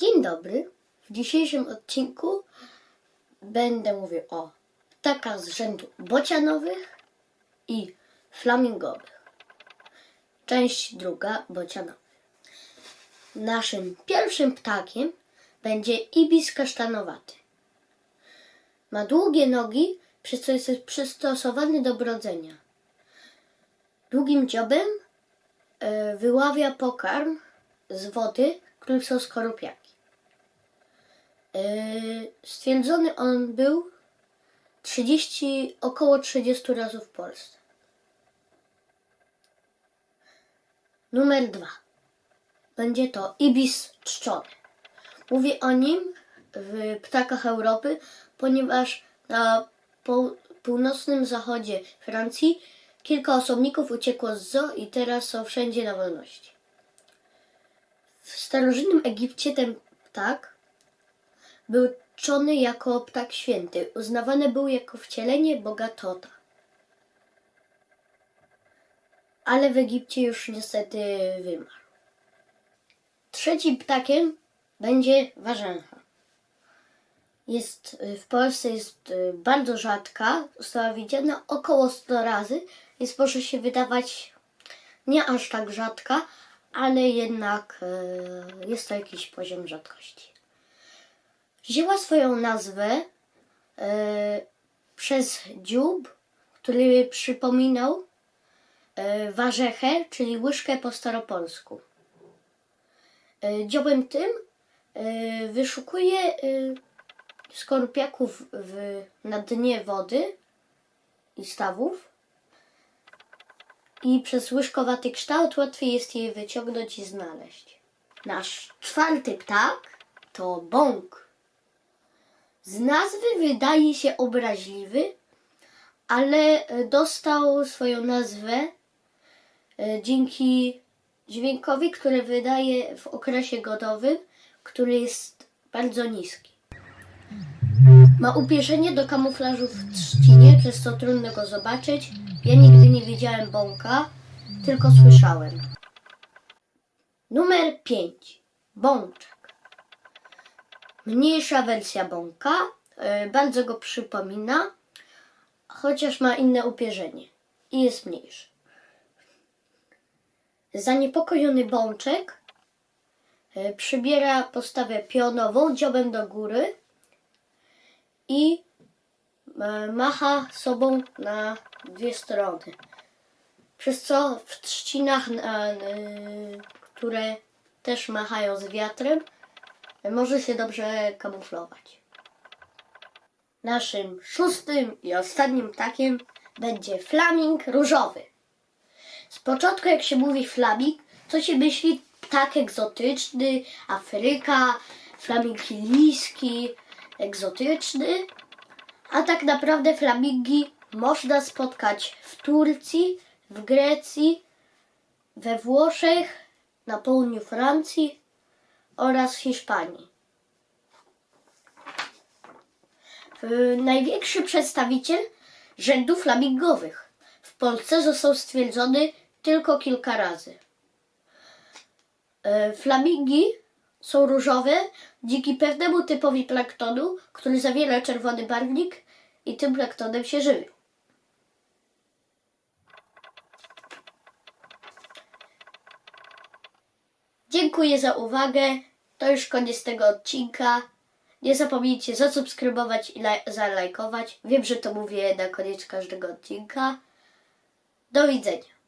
Dzień dobry. W dzisiejszym odcinku będę mówił o ptakach z rzędu bocianowych i flamingowych. Część druga bocianowych. Naszym pierwszym ptakiem będzie ibis kasztanowaty. Ma długie nogi, przez co jest przystosowany do brodzenia. Długim dziobem e, wyławia pokarm z wody, którym są skorupiaki. E, Stwierdzony on był 30, około 30 razy w Polsce. Numer dwa. Będzie to ibis czczony. Mówię o nim w ptakach Europy, ponieważ na pół, północnym zachodzie Francji kilka osobników uciekło z zoo i teraz są wszędzie na wolności. W starożytnym Egipcie ten ptak był czczony jako ptak święty. Uznawany był jako wcielenie boga Tota. Ale w Egipcie już niestety wymarł. Trzecim ptakiem będzie warzęcha. Jest w Polsce jest y, bardzo rzadka, została widziana około 100 razy, więc może się wydawać nie aż tak rzadka, ale jednak y, jest to jakiś poziom rzadkości. Wzięła swoją nazwę y, przez dziób, który przypominał y, warzechę, czyli łyżkę po staropolsku. Y, Dziobem tym wyszukuje y, skorupiaków w, na dnie wody i stawów i przez łyżkowaty kształt łatwiej jest je wyciągnąć i znaleźć. Nasz czwarty ptak to bąk. Z nazwy wydaje się obraźliwy, ale e, dostał swoją nazwę e, dzięki dźwiękowi, który wydaje w okresie godowym, który jest bardzo niski. Ma upierzenie do kamuflażu w trzcinie, przez co trudno go zobaczyć. Ja nigdy nie widziałem bąka, tylko słyszałem. Numer 5. Bączek. Mniejsza wersja bąka, e, bardzo go przypomina, chociaż ma inne upierzenie i jest mniejszy. Zaniepokojony bączek e, przybiera postawę pionową, dziobem do góry i e, macha sobą na dwie strony. Przez co w trzcinach, które też machają z wiatrem, może się dobrze kamuflować. Naszym szóstym i ostatnim ptakiem będzie flaming różowy. Z początku, jak się mówi flaming, to się myśli ptak egzotyczny, Afryka, flaming chilijski, egzotyczny, a tak naprawdę flamingi można spotkać w Turcji, w Grecji, we Włoszech, na południu Francji oraz Hiszpanii. Y, Największy przedstawiciel rzędu flamingowych w Polsce został stwierdzony tylko kilka razy. E, Flamingi są różowe dzięki pewnemu typowi planktonu, który zawiera czerwony barwnik i tym planktonem się żywią. Dziękuję za uwagę. To już koniec tego odcinka. Nie zapomnijcie zasubskrybować i laj- zalajkować. Wiem, że to mówię na koniec każdego odcinka. Do widzenia.